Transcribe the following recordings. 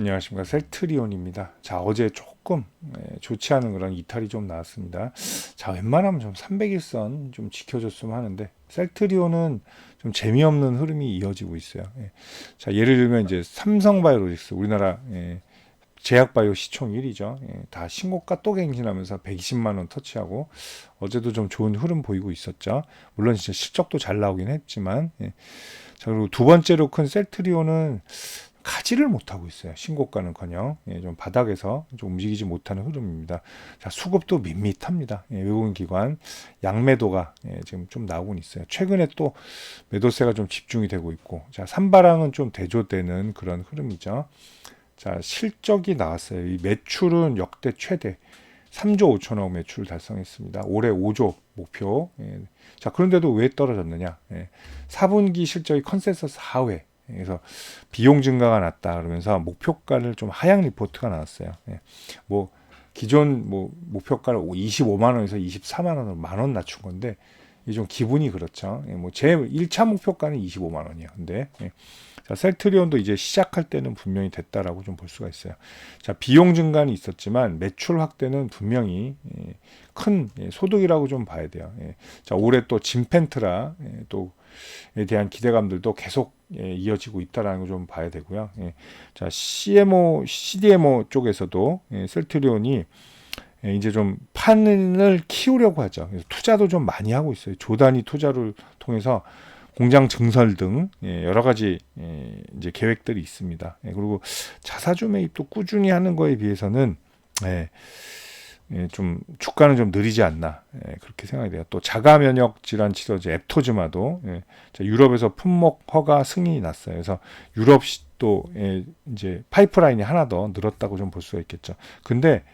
안녕하십니까 셀트리온입니다. 자 어제 조금 예, 좋지 않은 그런 이탈이 좀 나왔습니다. 자 웬만하면 좀 300일선 좀 지켜줬으면 하는데 셀트리온은 좀 재미없는 흐름이 이어지고 있어요. 예. 자 예를 들면 이제 삼성바이오로직스 우리나라 예, 제약바이오 시총 1위죠. 예, 다 신고가 또 갱신하면서 120만 원 터치하고 어제도 좀 좋은 흐름 보이고 있었죠. 물론 진짜 실적도 잘 나오긴 했지만 예. 자 그리고 두 번째로 큰 셀트리온은 가지를 못하고 있어요. 신고가는커녕 예, 좀 바닥에서 좀 움직이지 못하는 흐름입니다. 자, 수급도 밋밋합니다. 예, 외국인 기관 양매도가 예, 지금 좀 나오고 있어요. 최근에 또 매도세가 좀 집중이 되고 있고, 자, 삼바랑은 좀 대조되는 그런 흐름이죠. 자, 실적이 나왔어요. 이 매출은 역대 최대 3조 5천억 매출 달성했습니다. 올해 5조 목표. 예. 자, 그런데도 왜 떨어졌느냐? 예. 4분기 실적이 컨센서스 4회. 그래서 비용 증가가 났다 그러면서 목표가를 좀 하향 리포트가 나왔어요. 예. 뭐 기존 뭐 목표가를 25만 원에서 24만 원으로 만 원 낮춘 건데 이게 좀 기분이 그렇죠. 예. 뭐제 1차 목표가는 25만 원이에요. 근데 예. 자, 셀트리온도 이제 시작할 때는 분명히 됐다라고 좀 볼 수가 있어요. 자, 비용 증가는 있었지만 매출 확대는 분명히 예, 큰 예, 소득이라고 좀 봐야 돼요. 예. 자, 올해 또 진펜트라 예, 또에 대한 기대감들도 계속 예, 이어지고 있다라는 걸 좀 봐야 되고요. 예. 자, CMO, CDMO 쪽에서도 예, 셀트리온이 예, 이제 좀 판을 키우려고 하죠. 그래서 투자도 좀 많이 하고 있어요. 조단위 투자를 통해서 공장 증설 등 예, 여러 가지 예, 이제 계획들이 있습니다. 예, 그리고 자사주 매입도 꾸준히 하는 거에 비해서는 예, 예, 좀 주가는 좀 느리지 않나 예, 그렇게 생각이 돼요. 또 자가 면역 질환 치료제 앱토즈마도 예, 자, 유럽에서 품목 허가 승인이 났어요. 그래서 유럽도 예, 이제 파이프라인이 하나 더 늘었다고 좀 볼 수가 있겠죠. 근데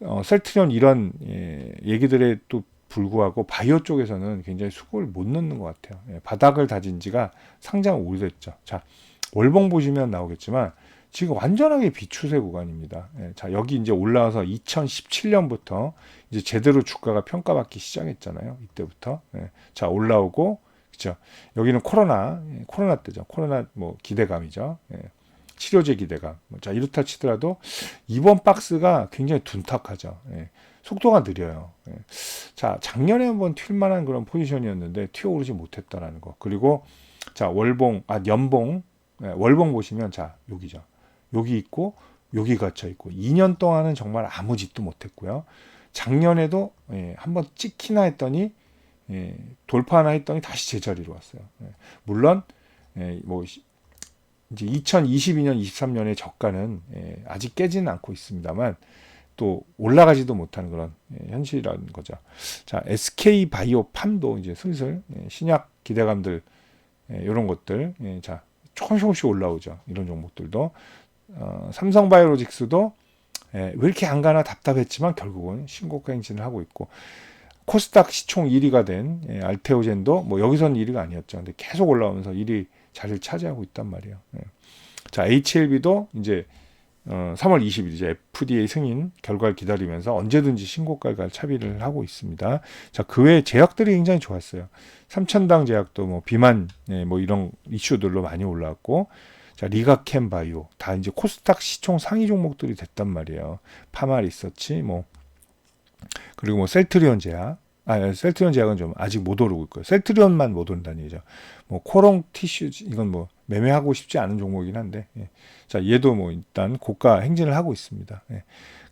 어, 셀트리온 이런 예, 얘기들에 또 불구하고 바이오 쪽에서는 굉장히 수급을 못 넣는 것 같아요. 예, 바닥을 다진 지가 상장 오래됐죠. 자 월봉 보시면 나오겠지만 지금 완전하게 비추세 구간입니다. 예, 자, 여기 이제 올라와서 2017년부터 이제 제대로 주가가 평가받기 시작했잖아요. 이때부터. 예, 자, 올라오고, 그죠. 여기는 코로나, 예, 코로나 때죠. 코로나 뭐 기대감이죠. 예, 치료제 기대감. 뭐, 자, 이렇다 치더라도 이번 박스가 굉장히 둔탁하죠. 예, 속도가 느려요. 예. 자, 작년에 한번 튈만한 그런 포지션이었는데 튀어오르지 못했다라는 거. 그리고 자, 월봉, 아, 연봉, 예, 월봉 보시면 자, 여기죠. 여기 있고 여기 갇혀 있고 2년 동안은 정말 아무 짓도 못했고요. 작년에도 예, 한번 찍히나 했더니 예, 돌파하나 했더니 다시 제자리로 왔어요. 예, 물론 예, 뭐 이제 2022년 23년의 저가는 예, 아직 깨지는 않고 있습니다만 또 올라가지도 못하는 그런 예, 현실이라는 거죠. 자 SK 바이오 팜도 이제 슬슬 예, 신약 기대감들 예, 이런 것들 예, 자 조금씩 올라오죠. 이런 종목들도 어, 삼성바이오로직스도 예, 왜 이렇게 안 가나 답답했지만 결국은 신고가 행진을 하고 있고 코스닥 시총 1위가 된 예, 알테오젠도 뭐 여기선 1위가 아니었죠. 근데 계속 올라오면서 1위 자리를 차지하고 있단 말이에요. 예. 자 HLB도 이제 어, 3월 20일 이제 FDA 승인 결과를 기다리면서 언제든지 신고가를 갈 차비를 하고 있습니다. 자, 그 외에 제약들이 굉장히 좋았어요. 삼천당 제약도 뭐 비만 예, 뭐 이런 이슈들로 많이 올라왔고 자, 리가캠 바이오 다 이제 코스닥 시총 상위 종목들이 됐단 말이에요. 파마 리서치 뭐 그리고 뭐 셀트리온 제약 아, 셀트리온 제약은 좀 아직 못 오르고 있고요. 셀트리온만 못 오른다는 얘기죠. 뭐 코롱 티슈 이건 뭐 매매하고 싶지 않은 종목이긴 한데, 예. 자 얘도 뭐 일단 고가 행진을 하고 있습니다. 예.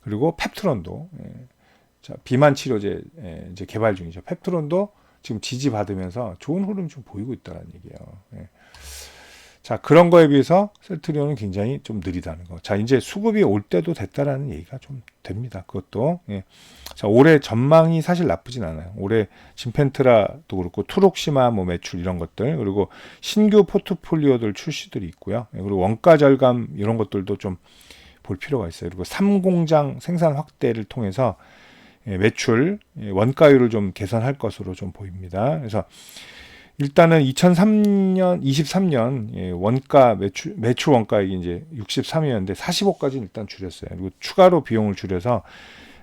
그리고 펩트론도 예. 자 비만 치료제 예. 이제 개발 중이죠. 펩트론도 지금 지지 받으면서 좋은 흐름 좀 보이고 있다는 얘기예요. 예. 자, 그런 거에 비해서 셀트리온은 굉장히 좀 느리다는 거. 자, 이제 수급이 올 때도 됐다라는 얘기가 좀 됩니다. 그것도. 예. 자, 올해 전망이 사실 나쁘진 않아요. 올해 진펜트라도 그렇고 투록시마 뭐 매출 이런 것들 그리고 신규 포트폴리오들 출시들이 있고요. 예. 그리고 원가 절감 이런 것들도 좀 볼 필요가 있어요. 그리고 삼공장 생산 확대를 통해서 예, 매출 예, 원가율을 좀 개선할 것으로 좀 보입니다. 그래서 일단은 2003년, 23년 예, 원가 매출 매출 원가액이 이제 63이었는데 45까지 일단 줄였어요. 그리고 추가로 비용을 줄여서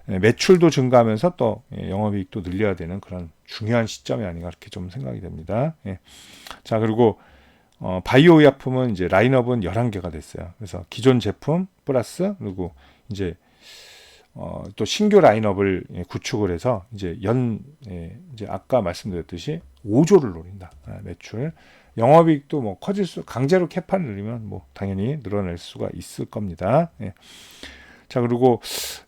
예, 매출도 증가하면서 또 예, 영업이익도 늘려야 되는 그런 중요한 시점이 아닌가 그렇게 좀 생각이 됩니다. 자 그리고 어, 바이오 의약품은 이제 라인업은 11개가 됐어요. 그래서 기존 제품 플러스 그리고 이제 어, 또 신규 라인업을 예, 구축을 해서 이제 연 예, 이제 아까 말씀드렸듯이 5조를 노린다. 아, 매출. 영업이익도 뭐 커질 수 강제로 캐파를 늘리면 뭐 당연히 늘어날 수가 있을 겁니다. 예. 자 그리고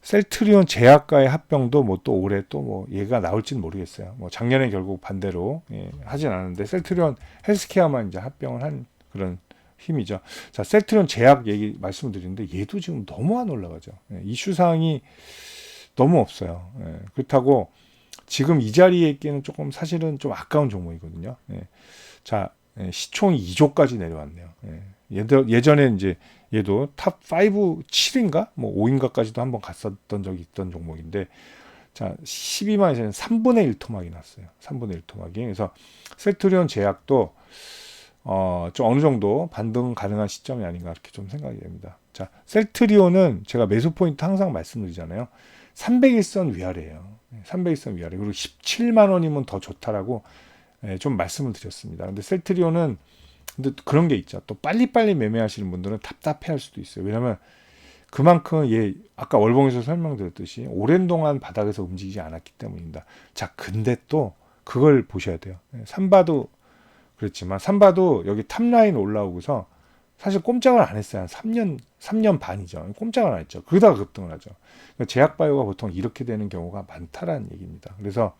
셀트리온 제약과의 합병도 뭐 또 올해 또 뭐 얘가 나올지는 모르겠어요. 뭐 작년에 결국 반대로 예, 하진 않았는데 셀트리온 헬스케어만 이제 합병을 한 그런 힘이죠. 자 셀트리온 제약 얘기 말씀드리는데 얘도 지금 너무 안 올라가죠. 예, 이슈 사항이 너무 없어요. 예, 그렇다고 지금 이 자리에 있기는 조금 사실은 좀 아까운 종목이거든요. 예. 자 예, 시총이 2조까지 내려왔네요. 예. 예전- 예전에 이제 얘도 탑 5, 7인가 뭐 5인가까지도 한번 갔었던 적이 있던 종목인데 자 12만에서는 3분의 1 토막이 났어요. 3분의 1 토막이 그래서 셀트리온 제약도 어, 좀 어느 정도 반등 가능한 시점이 아닌가 이렇게 좀 생각이 됩니다. 자 셀트리온은 제가 매수 포인트 항상 말씀드리잖아요. 301선 위아래예요. 301선 위아래 그리고 17만 원이면 더 좋다라고 예, 좀 말씀을 드렸습니다. 근데 셀트리온은 근데 그런 게 있죠. 또 빨리빨리 매매하시는 분들은 답답해 할 수도 있어요. 왜냐면 그만큼 얘 아까 월봉에서 설명드렸듯이 오랜 동안 바닥에서 움직이지 않았기 때문입니다. 자, 근데 또 그걸 보셔야 돼요. 예, 삼바도 그랬지만 삼바도 여기 탑라인 올라오고서 사실 꼼짝을 안 했어요. 한 3년 3년 반이죠. 꼼짝을 안 했죠. 그러다가 급등을 하죠. 그러니까 제약바이오가 보통 이렇게 되는 경우가 많다라는 얘기입니다. 그래서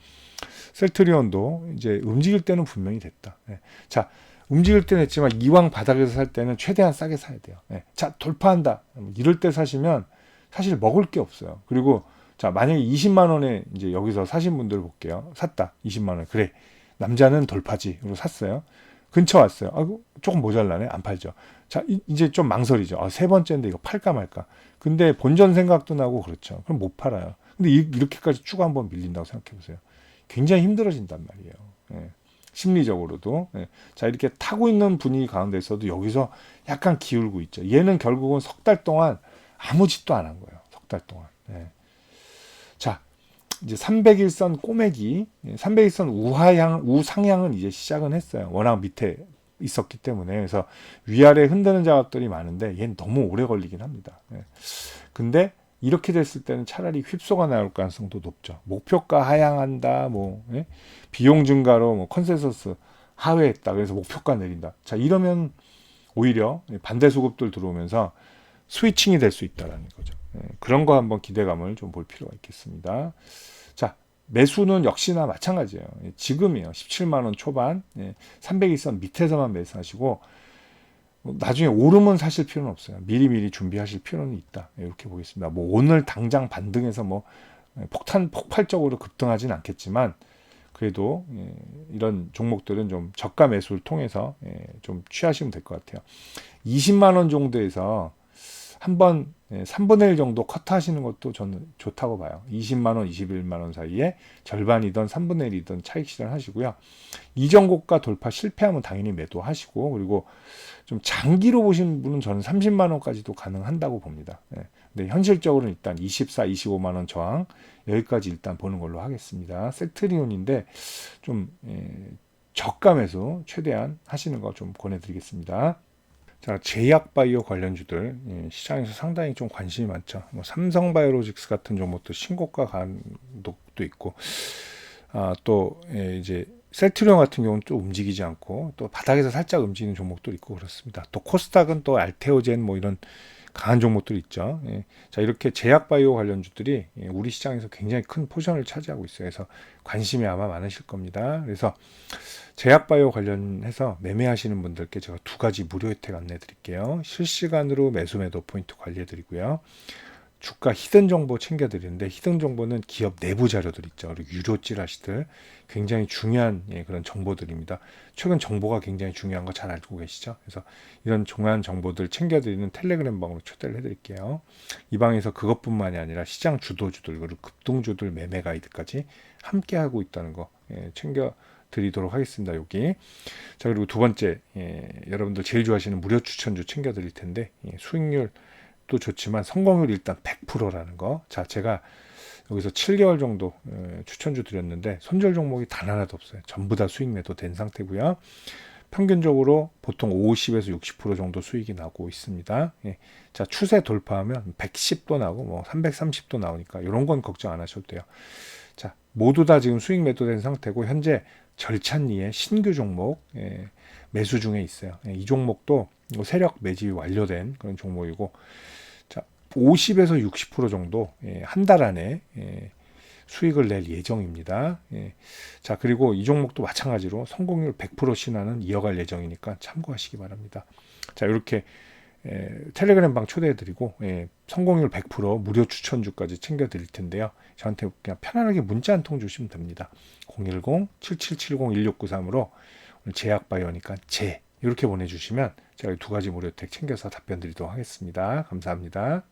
셀트리온도 이제 움직일 때는 분명히 됐다. 예. 자, 움직일 때는 했지만 이왕 바닥에서 살 때는 최대한 싸게 사야 돼요. 예. 자, 돌파한다. 이럴 때 사시면 사실 먹을 게 없어요. 그리고 자, 만약에 20만 원에 이제 여기서 사신 분들 볼게요. 샀다. 20만 원. 그래. 남자는 돌파지. 그리고 샀어요. 근처 왔어요. 아이고, 조금 모자라네. 안 팔죠. 자, 이, 제 좀 망설이죠. 아, 세 번째인데 이거 팔까 말까. 근데 본전 생각도 나고 그렇죠. 그럼 못 팔아요. 근데 이, 이렇게까지 쭉 한번 밀린다고 생각해 보세요. 굉장히 힘들어진단 말이에요. 예. 심리적으로도. 예. 자, 이렇게 타고 있는 분위기 가운데서도 여기서 약간 기울고 있죠. 얘는 결국은 석 달 동안 아무 짓도 안 한 거예요. 석 달 동안. 예. 자, 이제 301선 꼬매기, 예, 301선 우하향, 우상향은 이제 시작은 했어요. 워낙 밑에 있었기 때문에. 그래서 위아래 흔드는 작업들이 많은데 얘는 너무 오래 걸리긴 합니다. 예. 근데 이렇게 됐을 때는 차라리 휩소가 나올 가능성도 높죠. 목표가 하향한다, 뭐 예? 비용 증가로 뭐 컨센서스 하회했다. 그래서 목표가 내린다. 자 이러면 오히려 반대 수급들 들어오면서 스위칭이 될 수 있다라는 거죠. 예, 그런 거 한번 기대감을 좀 볼 필요가 있겠습니다. 자 매수는 역시나 마찬가지예요. 예, 지금이요 17만 원 초반, 예, 300일선 밑에서만 매수하시고 뭐 나중에 오르면 사실 필요는 없어요. 미리미리 준비하실 필요는 있다. 예, 이렇게 보겠습니다. 뭐 오늘 당장 반등해서 뭐 예, 폭탄 폭발적으로 급등하진 않겠지만 그래도 예, 이런 종목들은 좀 저가 매수를 통해서 예, 좀 취하시면 될 것 같아요. 20만 원 정도에서 한번 예, 3분의 1 정도 컷하시는 것도 저는 좋다고 봐요. 20만 원, 21만 원 사이에 절반이던 3분의 1이던 차익 실현하시고요. 이전 고가 돌파 실패하면 당연히 매도하시고 그리고 좀 장기로 보신 분은 저는 30만 원까지도 가능한다고 봅니다. 예. 근데 현실적으로는 일단 24, 25만 원 저항 여기까지 일단 보는 걸로 하겠습니다. 셀트리온인데 좀 예, 저가 매수 최대한 하시는 거 좀 권해드리겠습니다. 자, 제약바이오 관련주들 예, 시장에서 상당히 좀 관심이 많죠. 뭐 삼성바이오로직스 같은 종목도 신고가 간독도 있고, 아, 또 예, 이제 셀트리온 같은 경우는 또 움직이지 않고 또 바닥에서 살짝 움직이는 종목도 있고 그렇습니다. 또 코스닥은 또 알테오젠 뭐 이런 강한 종목들 있죠. 예. 자 이렇게 제약바이오 관련주들이 예, 우리 시장에서 굉장히 큰 포션을 차지하고 있어요. 그래서 관심이 아마 많으실 겁니다. 그래서 제약바이오 관련해서 매매하시는 분들께 제가 두 가지 무료 혜택 안내 드릴게요. 실시간으로 매수 매도 포인트 관리해 드리고요. 주가 히든 정보 챙겨 드리는데 히든 정보는 기업 내부 자료들 있죠. 그리고 유료 찌라시들 굉장히 중요한 예, 그런 정보들입니다. 최근 정보가 굉장히 중요한 거 잘 알고 계시죠? 그래서 이런 중요한 정보들 챙겨 드리는 텔레그램 방으로 초대를 해 드릴게요. 이 방에서 그것뿐만이 아니라 시장 주도주들 그리고 급등주들 매매 가이드까지 함께 하고 있다는 거 예, 챙겨 드리도록 하겠습니다. 여기. 자, 그리고 두 번째, 예, 여러분들 제일 좋아하시는 무료 추천주 챙겨 드릴 텐데, 예, 수익률 도 좋지만 성공률 일단 100%라는 거. 자, 제가 여기서 7개월 정도 예, 추천주 드렸는데 손절 종목이 단 하나도 없어요. 전부 다 수익 매도 된 상태고요. 평균적으로 보통 50에서 60% 정도 수익이 나고 있습니다. 예. 자, 추세 돌파하면 110도 나고 뭐 330도 나오니까 이런 건 걱정 안 하셔도 돼요. 자, 모두 다 지금 수익 매도된 상태고 현재 절찬리에 신규 종목 예, 매수 중에 있어요. 예, 이 종목도 세력 매집이 완료된 그런 종목이고 자, 50에서 60% 정도 예, 한달 안에 예, 수익을 낼 예정입니다. 예. 자, 그리고 이 종목도 마찬가지로 성공률 100% 신화는 이어갈 예정이니까 참고하시기 바랍니다. 자, 이렇게 에, 텔레그램 방 초대해 드리고 예, 성공률 100% 무료 추천주까지 챙겨 드릴 텐데요. 저한테 그냥 편안하게 문자 한 통 주시면 됩니다. 010-7770-1693으로 오늘 제약 바이오니까 제 이렇게 보내주시면 제가 이두 가지 무료 혜택 챙겨서 답변 드리도록 하겠습니다. 감사합니다.